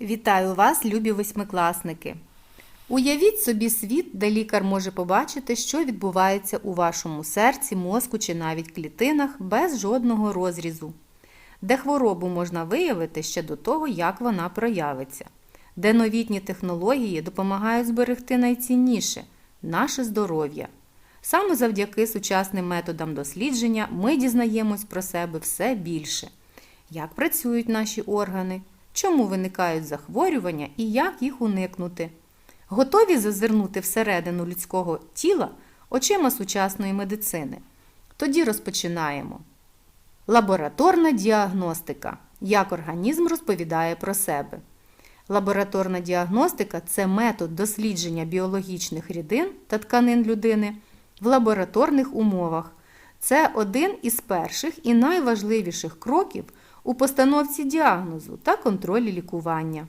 Вітаю вас, любі восьмикласники! Уявіть собі світ, де лікар може побачити, що відбувається у вашому серці, мозку чи навіть клітинах без жодного розрізу, де хворобу можна виявити ще до того, як вона проявиться, де новітні технології допомагають зберегти найцінніше наше здоров'я. Саме завдяки сучасним методам дослідження ми дізнаємось про себе все більше. Як працюють наші органи, чому виникають захворювання і як їх уникнути. Готові зазирнути всередину людського тіла очима сучасної медицини? Тоді розпочинаємо. Лабораторна діагностика. Як організм розповідає про себе. Лабораторна діагностика це метод дослідження біологічних рідин та тканин людини в лабораторних умовах. Це один із перших і найважливіших кроків у постановці діагнозу та контролі лікування.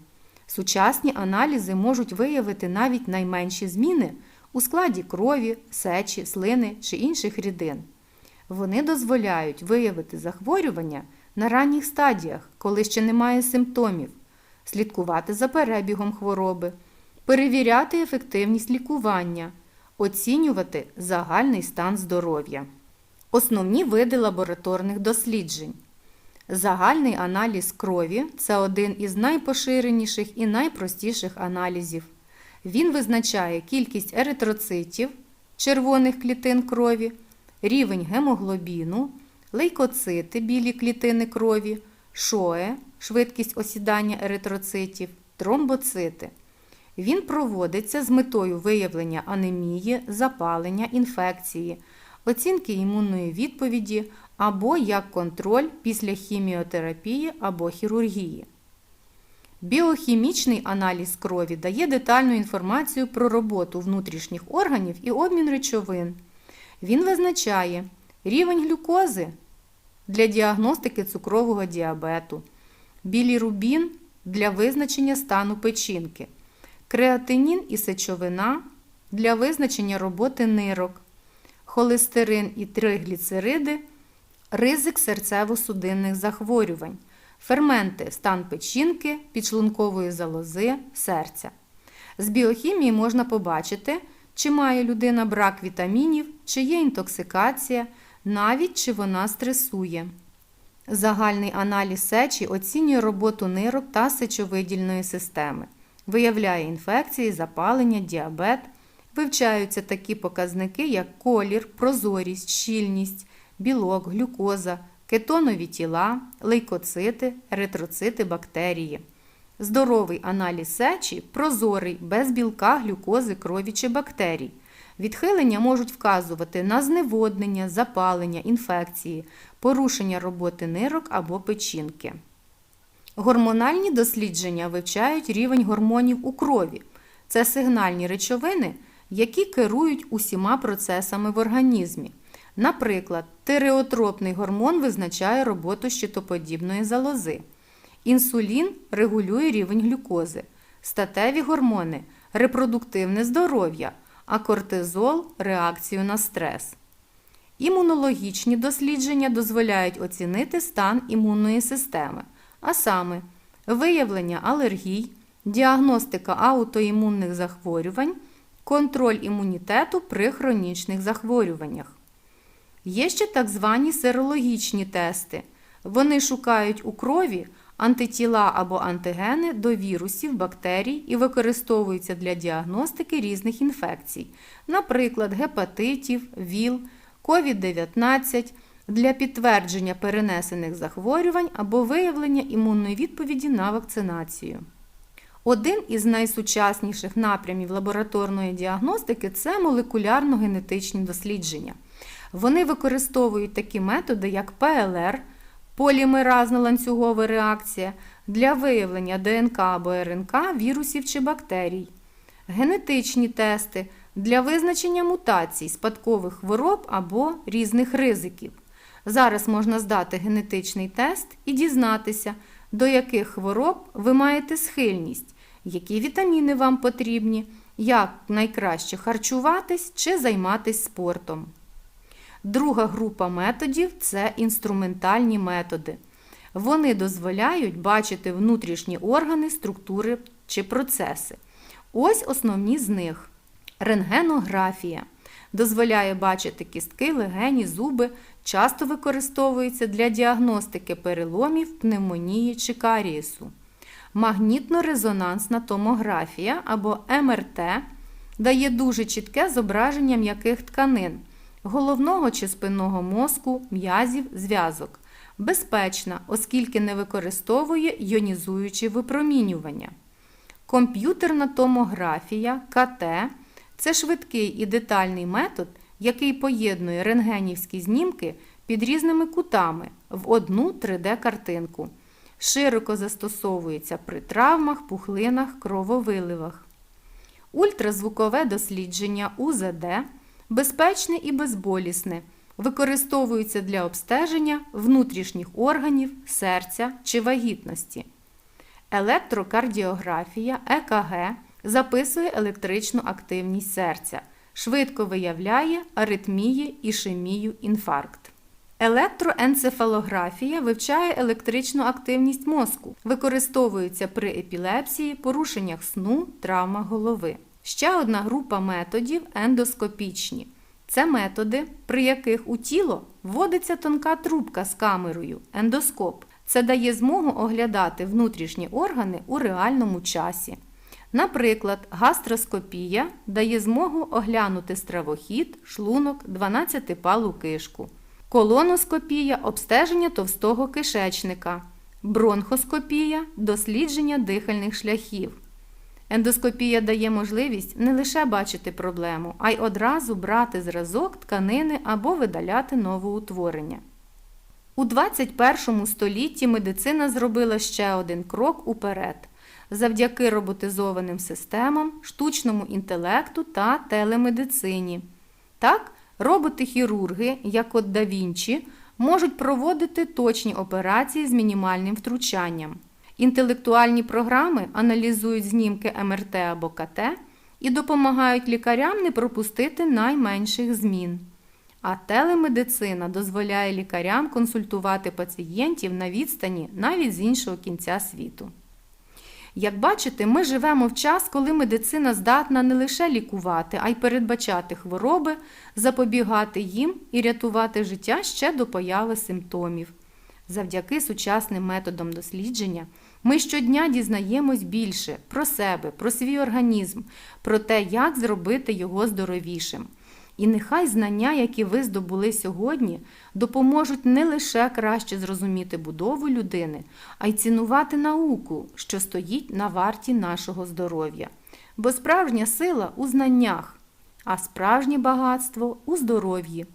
Сучасні аналізи можуть виявити навіть найменші зміни у складі крові, сечі, слини чи інших рідин. Вони дозволяють виявити захворювання на ранніх стадіях, коли ще немає симптомів, слідкувати за перебігом хвороби, перевіряти ефективність лікування, оцінювати загальний стан здоров'я. Основні види лабораторних досліджень. Загальний аналіз крові це один із найпоширеніших і найпростіших аналізів. Він визначає кількість еритроцитів, червоних клітин крові, рівень гемоглобіну, лейкоцити, білі клітини крові, шоe, швидкість осідання еритроцитів, тромбоцити. Він проводиться з метою виявлення анемії, запалення, інфекції, оцінки імунної відповіді або як контроль після хіміотерапії або хірургії. Біохімічний аналіз крові дає детальну інформацію про роботу внутрішніх органів і обмін речовин. Він визначає рівень глюкози для діагностики цукрового діабету, білірубін для визначення стану печінки, креатинін і сечовина для визначення роботи нирок, холестерин і тригліцериди ризик серцево-судинних захворювань, ферменти стан печінки, підшлункової залози, серця. З біохімії можна побачити, чи має людина брак вітамінів, чи є інтоксикація, навіть чи вона стресує. Загальний аналіз сечі оцінює роботу нирок та сечовидільної системи, виявляє інфекції, запалення, діабет. Вивчаються такі показники, як колір, прозорість, щільність, білок, глюкоза, кетонові тіла, лейкоцити, еритроцити, бактерії. Здоровий аналіз сечі прозорий, без білка, глюкози, крові чи бактерій. Відхилення можуть вказувати на зневоднення, запалення, інфекції, порушення роботи нирок або печінки. Гормональні дослідження вивчають рівень гормонів у крові. Це сигнальні речовини, які керують усіма процесами в організмі. Наприклад, тиреотропний гормон визначає роботу щитоподібної залози. Інсулін регулює рівень глюкози, статеві гормони репродуктивне здоров'я, а кортизол реакцію на стрес. Імунологічні дослідження дозволяють оцінити стан імунної системи, а саме виявлення алергій, діагностика аутоімунних захворювань, контроль імунітету при хронічних захворюваннях. Є ще так звані серологічні тести. Вони шукають у крові антитіла або антигени до вірусів, бактерій і використовуються для діагностики різних інфекцій, наприклад, гепатитів, ВІЛ, COVID-19, для підтвердження перенесених захворювань або виявлення імунної відповіді на вакцинацію. Один із найсучасніших напрямів лабораторної діагностики це молекулярно-генетичні дослідження. Вони використовують такі методи, як ПЛР, полімеразна ланцюгова реакція для виявлення ДНК або РНК вірусів чи бактерій, генетичні тести для визначення мутацій, спадкових хвороб або різних ризиків. Зараз можна здати генетичний тест і дізнатися, до яких хвороб ви маєте схильність, які вітаміни вам потрібні, як найкраще харчуватись чи займатися спортом. Друга група методів це інструментальні методи. Вони дозволяють бачити внутрішні органи, структури чи процеси. Ось основні з них. Рентгенографія дозволяє бачити кістки, легені, зуби, часто використовується для діагностики переломів, пневмонії чи карієсу. Магнітно-резонансна томографія або МРТ дає дуже чітке зображення м'яких тканин, головного чи спинного мозку, м'язів, зв'язок. Безпечна, оскільки не використовує йонізуючі випромінювання. Комп'ютерна томографія КТ це швидкий і детальний метод, який поєднує рентгенівські знімки під різними кутами в одну 3D-картинку. Широко застосовується при травмах, пухлинах, крововиливах. Ультразвукове дослідження УЗД безпечне і безболісне, використовується для обстеження внутрішніх органів, серця чи вагітності. Електрокардіографія ЕКГ записує електричну активність серця, швидко виявляє аритмії, ішемію, інфаркт. Електроенцефалографія вивчає електричну активність мозку, використовується при епілепсії, порушеннях сну, травмах голови. Ще одна група методів ендоскопічні. Це методи, при яких у тіло вводиться тонка трубка з камерою ендоскоп. Це дає змогу оглядати внутрішні органи у реальному часі. Наприклад, гастроскопія дає змогу оглянути стравохід, шлунок, 12-палу кишку. Колоноскопія обстеження товстого кишечника, бронхоскопія дослідження дихальних шляхів. Ендоскопія дає можливість не лише бачити проблему, а й одразу брати зразок тканини або видаляти новоутворення. У 21 столітті медицина зробила ще один крок уперед завдяки роботизованим системам, штучному інтелекту та телемедицині. Так, роботи-хірурги, як от да Вінчі, можуть проводити точні операції з мінімальним втручанням. Інтелектуальні програми аналізують знімки МРТ або КТ і допомагають лікарям не пропустити найменших змін. А телемедицина дозволяє лікарям консультувати пацієнтів на відстані навіть з іншого кінця світу. Як бачите, ми живемо в час, коли медицина здатна не лише лікувати, а й передбачати хвороби, запобігати їм і рятувати життя ще до появи симптомів. Завдяки сучасним методам дослідження ми щодня дізнаємось більше про себе, про свій організм, про те, як зробити його здоровішим. І нехай знання, які ви здобули сьогодні, допоможуть не лише краще зрозуміти будову людини, а й цінувати науку, що стоїть на варті нашого здоров'я. Бо справжня сила у знаннях, а справжнє багатство у здоров'ї.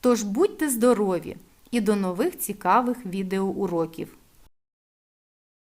Тож будьте здорові і до нових цікавих відеоуроків!